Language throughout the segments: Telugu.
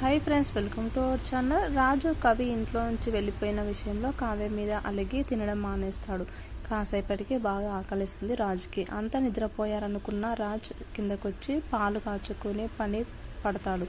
Hi friends welcome to our channel Raju Kavi ఇంట్లో నుంచి వెళ్ళిపోయిన విషయంలో కావ్య మీద అలిగి తినడం మానేస్తాడు. కాసేపటికి బాగా ఆకలిస్తుంది రాజుకి. అంతా నిద్రపోయారనుకున్న రాజు కిందకొచ్చి పాలు కాచుకునే పని పడతాడు.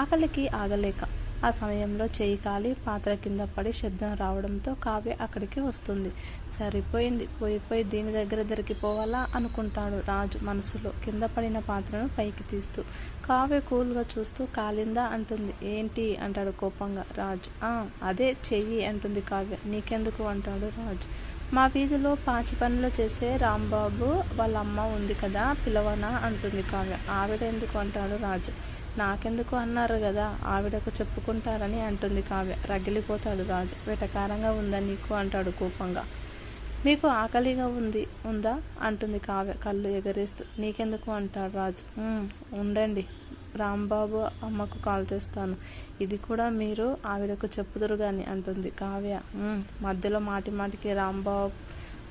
ఆకలికి ఆగలేక ఆ సమయంలో చేయి కాలి పాత్ర కింద పడి శబ్దం రావడంతో కావ్య అక్కడికి వస్తుంది. సరిపోయింది. పోయిపోయి దీని దగ్గర దొరికిపోవాలా అనుకుంటాడు రాజు మనసులో. కింద పడిన పాత్రను పైకి తీస్తూ. కావ్య కూల్గా చూస్తూ కాలిందా అంటుంది. ఏంటి? అంటాడు కోపంగా రాజు. ఆ అదే చెయ్యి అంటుంది కావ్య. నీకెందుకు? అంటాడు రాజు. మా వీధిలో పాచి పనులు చేసే రాంబాబు వాళ్ళ అమ్మ ఉంది కదా పిలవనా? అంటుంది కావ్య. ఆవిడ ఎందుకు? అంటాడు రాజు. నాకెందుకు అన్నారు కదా? ఆవిడకు చెప్పుకుంటారని అంటుంది కావ్య. రగిలిపోతాడు రాజు. వెటకారంగా ఉందా నీకు? అంటాడు కోపంగా. మీకు ఆకలిగా ఉంది ఉందా? అంటుంది కావ్య కళ్ళు ఎగరేస్తూ. నీకెందుకు? అంటాడు రాజు. ఉండండి. రాంబాబు అమ్మకు కాల్ చేస్తాను. ఇది కూడా మీరు ఆవిడకు చెప్పుదురు కానీ అంటుంది కావ్య. మధ్యలో మాటి మాటికి రాంబాబు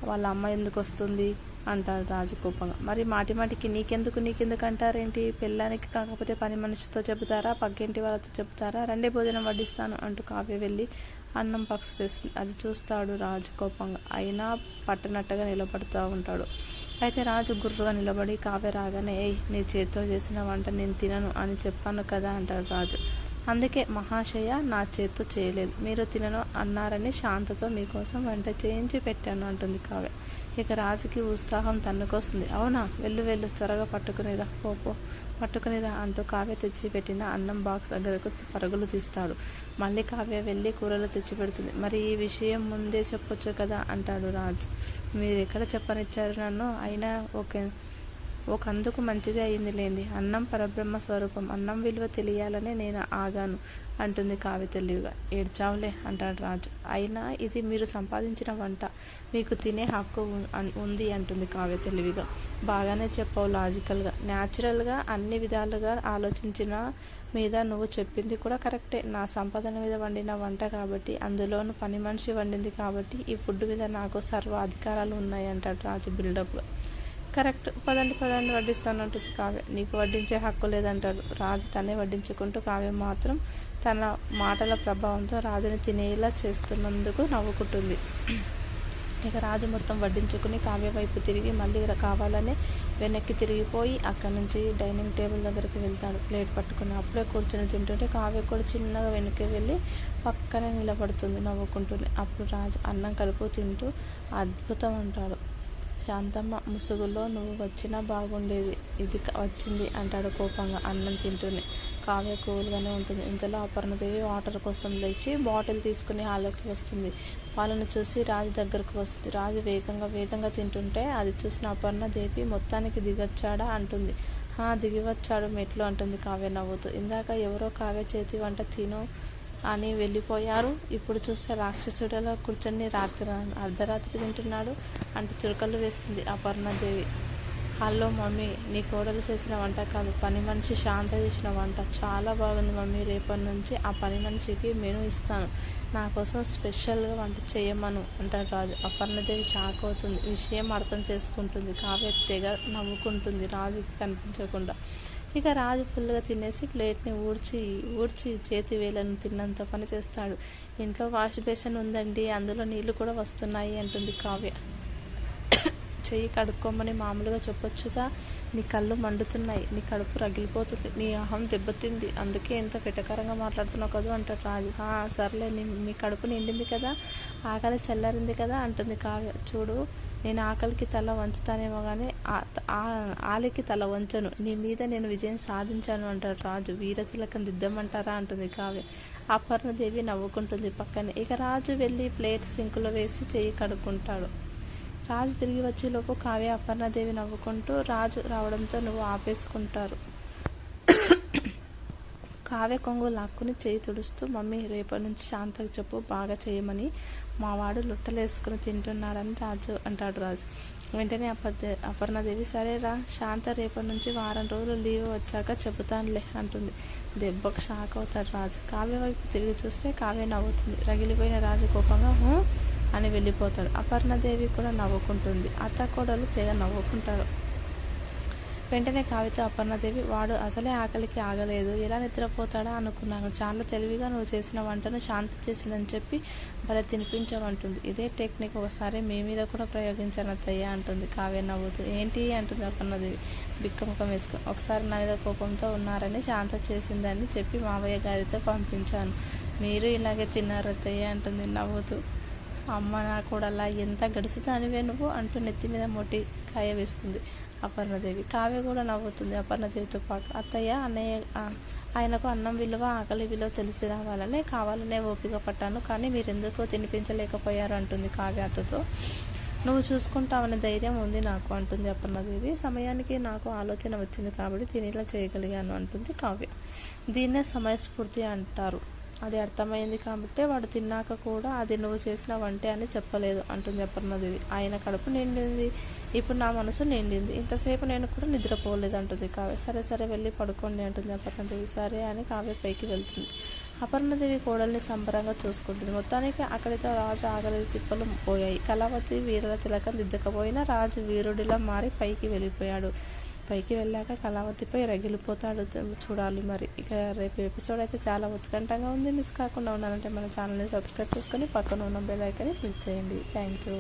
వాళ్ళ అమ్మ ఎందుకు వస్తుంది? అంటాడు రాజు కోపంగా. మరి మాటి మాటికి నీకెందుకు నీకెందుకు అంటారేంటి పెళ్ళానికి కాకపోతే పని మనిషితో చెబుతారా? పక్కింటి వాళ్ళతో చెబుతారా? రెండే భోజనం వడ్డిస్తాను అంటూ కావ్య వెళ్ళి అన్నం పక్షు తెస్తుంది. అది చూస్తాడు రాజు కోపంగా. అయినా పట్టనట్టుగా నిలబడుతూ ఉంటాడు. అయితే రాజు గుర్రుగా నిలబడి కావ్య రాగానే ఏయ్ నీ చేతితో చేసిన వంట నేను తినను అని చెప్పాను కదా అంటాడు రాజు. అందుకే మహాశయ నా చేత్తో చేయలేదు. మీరు తినను అన్నారని శాంతతో మీకోసం వంట చేయించి పెట్టాను అంటుంది కావ్య. ఇక రాజుకి ఉత్సాహం తన్నుకొస్తుంది. అవునా? వెళ్ళు వెళ్ళు త్వరగా పట్టుకునిరా పోపో పట్టుకునిరా అంటూ కావ్య తెచ్చి పెట్టిన అన్నం బాక్స్ దగ్గరకు పరుగులు తీస్తాడు. మళ్ళీ కావ్య వెళ్ళి కూరలు తెచ్చి పెడుతుంది మరి ఈ విషయం ముందే చెప్పొచ్చు కదా అంటాడు రాజు. మీరు ఎక్కడ చెప్పనిచ్చారు నన్ను? అయినా ఓకే. ఒక అందుకు మంచిదే అయిందిలేండి. అన్నం పరబ్రహ్మ స్వరూపం అన్నం విలువ తెలియాలని నేను ఆగాను అంటుంది కావ్య తెలివిగా. ఏడ్చావులే అంటాడు రాజు. అయినా ఇది మీరు సంపాదించిన వంట మీకు తినే హక్కు ఉంది అంటుంది కావ్య తెలివిగా. బాగానే చెప్పావు లాజికల్గా. న్యాచురల్గా అన్ని విధాలుగా ఆలోచించిన మీద నువ్వు చెప్పింది కూడా కరెక్టే. నా సంపాదన మీద వండిన వంట కాబట్టి అందులోను పని మనిషి వండింది కాబట్టి ఈ ఫుడ్ మీద నాకు సర్వ అధికారాలు ఉన్నాయి అంటాడు రాజు బిల్డప్లో కరెక్ట్. పదండి పదండి వడ్డిస్తానంటుంది కావ్య. నీకు వడ్డించే హక్కు లేదంటాడు. రాజు తనే వడ్డించుకుంటూ కావ్య మాత్రం తన మాటల ప్రభావంతో రాజుని తినేలా చేస్తున్నందుకు నవ్వుకుంటుంది. ఇక రాజు మొత్తం వడ్డించుకుని కావ్య వైపు తిరిగి మళ్ళీ కావాలని వెనక్కి తిరిగిపోయి అక్కడి నుంచి డైనింగ్ టేబుల్ దగ్గరికి వెళ్తాడు. ప్లేట్ పట్టుకుని అప్పుడే కూర్చొని తింటుంటే కావ్య కూడా చిన్నగా వెనక్కి వెళ్ళి పక్కనే నిలబడుతుంది నవ్వుకుంటుంది. అప్పుడు రాజు అన్నం కలుపు తింటూ అద్భుతం అంటాడు. శాంతమ్మ ముసుగులో నువ్వు వచ్చినా బాగుండేది. ఇది వచ్చింది అంటాడు కోపంగా. అన్నం తింటూనే. కావ్య కూల్గానే ఉంటుంది. ఇంతలో అపర్ణదేవి వాటర్ కోసం లేచి బాటిల్ తీసుకుని హాల్లోకి వస్తుంది. వాళ్ళని చూసి రాజు దగ్గరకు వస్తుంది రాజు వేగంగా వేగంగా తింటుంటే అది చూసిన అపర్ణదేవి మొత్తానికి దిగొచ్చాడా అంటుంది. "హా, దిగి వచ్చాడు మెట్లు అంటుంది కావ్య నవ్వుతూ. ఇందాక ఎవరో కావ్య చేతి వంట తిను అని వెళ్ళిపోయారు. ఇప్పుడు చూస్తే రాక్షసుడలో కూర్చొని రాత్రి అర్ధరాత్రి తింటున్నాడు. అంటే చురకలు వేస్తుంది అపర్ణదేవి. హలో మమ్మీ నీ కోడలు చేసిన వంట కాదు. పని మనిషి శాంత చేసిన వంట. చాలా బాగుంది మమ్మీ. రేపటి నుంచి ఆ పని మనిషికి మెను ఇస్తాను. నా కోసం స్పెషల్గా వంట చేయమను అంటాడు రాజు. అపర్ణదేవి షాక్ అవుతుంది. విషయం అర్థం చేసుకుంటుంది. కావ్య తెగ నవ్వుకుంటుంది. రాజుకి కనిపించకుండా. ఇక రాజు ఫుల్గా తినేసి ప్లేట్ని ఊడ్చి ఊడ్చి చేతి వేలను తిన్నంత పని చేస్తాడు. ఇంట్లో వాష్ బేసిన్ ఉందండి అందులో నీళ్ళు కూడా వస్తున్నాయి అంటుంది కావ్య. చెయ్యి కడుక్కోమని మామూలుగా చెప్పొచ్చుగా. నీ కళ్ళు మండుతున్నాయి నీ కడుపు రగిలిపోతుంది నీ అహం దెబ్బతింది. అందుకే ఎంత పిటకరంగా మాట్లాడుతున్నావు కదా అంటాడు రాజు. సర్లే నీ మీ కడుపు నిండింది కదా ఆకలి చల్లారింది కదా అంటుంది కావ్య. చూడు నేను ఆకలికి తల వంచుతానేమో కానీ ఆ- ఆలికి తల వంచను. నీ మీద నేను విజయం సాధించాను అంటారు రాజు. వీరతిలకం దిద్దమంటారా అంటుంది కావ్య. అపర్ణదేవి నవ్వుకుంటుంది పక్కనే. ఇక రాజు వెళ్ళి ప్లేట్ సింకులో వేసి చెయ్యి కడుక్కుంటాడు. రాజు తిరిగి వచ్చేలోపు కావ్య అపర్ణదేవి నవ్వుకుంటూ రాజు రావడంతో నువ్వు ఆపేసుకుంటారు. కావ్య కొంగు లాక్కుని చేయి తుడుస్తూ మమ్మీ రేపటి నుంచి శాంతకు చెప్పు బాగా చేయమని మా వాడు లొట్టలేసుకుని తింటున్నాడని రాజు అంటాడు రాజు. వెంటనే అపర్దే అపర్ణదేవి సరేరా శాంత రేపటి నుంచి వారం రోజులు లీవ్ వచ్చాక చెబుతానులే అంటుంది. దెబ్బకు షాక్ అవుతాడు రాజు. కావ్య వైపు తిరిగి చూస్తే కావ్య నవ్వుతుంది. రగిలిపోయిన రాజు కోపంగా అని వెళ్ళిపోతాడు. అపర్ణదేవి కూడా నవ్వుకుంటుంది. అత్త కోడలు తెగ నవ్వుకుంటారు. వెంటనే కావితో అపర్ణదేవి వాడు అసలే ఆకలికి ఆగలేదు. ఎలా నిద్రపోతాడా అనుకున్నాను. చాలా తెలివిగా నువ్వు చేసిన వంటను శాంతి చేసిందని చెప్పి భలే తినిపించమంటుంది. ఇదే టెక్నిక్ ఒకసారి మీ మీద కూడా ప్రయోగించాను అత్తయ్య అంటుంది. కావ్య నవ్వుతూ ఏంటి? అంటుంది అపర్ణదేవి బిక్కముఖం వేసుకుని ఒకసారి నా మీద కోపంతో ఉన్నారని శాంత చేసిందని చెప్పి మావయ్య గారితో పంపించాను. మీరు ఇలాగే తిన్నారు అత్తయ్య అంటుంది నవ్వుతూ. అమ్మ నా అలా ఎంత గడుసుదానివే నువ్వు అంటూ నెత్తి మీద మొట్టి కాయ వేస్తుంది అపర్ణదేవి. కావ్య కూడా నవ్వుతుంది అపర్ణదేవితో పాటు. అత్తయ్య అన్నయ్య ఆయనకు అన్నం విలువ ఆకలి విలువ తెలిసి రావాలనే కావాలనే ఓపిక పట్టాను. కానీ మీరెందుకో తినిపించలేకపోయారు అంటుంది కావ్య అత్తతో. నువ్వు చూసుకుంటావనే ధైర్యం ఉంది నాకు అంటుంది అపర్ణదేవి. సమయానికి నాకు ఆలోచన వచ్చింది కాబట్టి తినేలా చేయగలిగాను అంటుంది కావ్య. దీన్నే సమయస్ఫూర్తి అంటారు. అది అర్థమైంది కాబట్టి వాడు తిన్నాక కూడా అది నువ్వు చేసిన వంటే అని చెప్పలేదు అంటుంది అపర్ణదేవి. ఆయన కడుపు నిండింది. ఇప్పుడు నా మనసు నిండింది. ఇంతసేపు నేను కూడా నిద్రపోలేదు అంటుంది కావ్య. సరే సరే వెళ్ళి పడుకోండి అంటుంది అపర్ణదేవి. సరే అని కావ్య పైకి వెళ్తుంది. అపర్ణదేవి కోడల్ని సంబరంగా చూసుకుంటుంది. మొత్తానికి అక్కడితో రాజు ఆగలి తిప్పలు పోయాయి. కళావతి వీరుల తిలకం దిద్దకపోయినా రాజు వీరుడిలా మారి పైకి వెళ్ళిపోయాడు. పైకి వెళ్ళాక కళావతిపై రగిలిపోతాడు. చూడాలి మరి. ఇక రేపు ఎపిసోడ్ అయితే చాలా ఉత్కంఠంగా ఉంది. మిస్ కాకుండా ఉండాలంటే మన ఛానల్ని సబ్స్క్రైబ్ చేసుకొని పక్కన ఉన్న బెల్ ఐకాన్ని క్లిక్ చేయండి. Thank you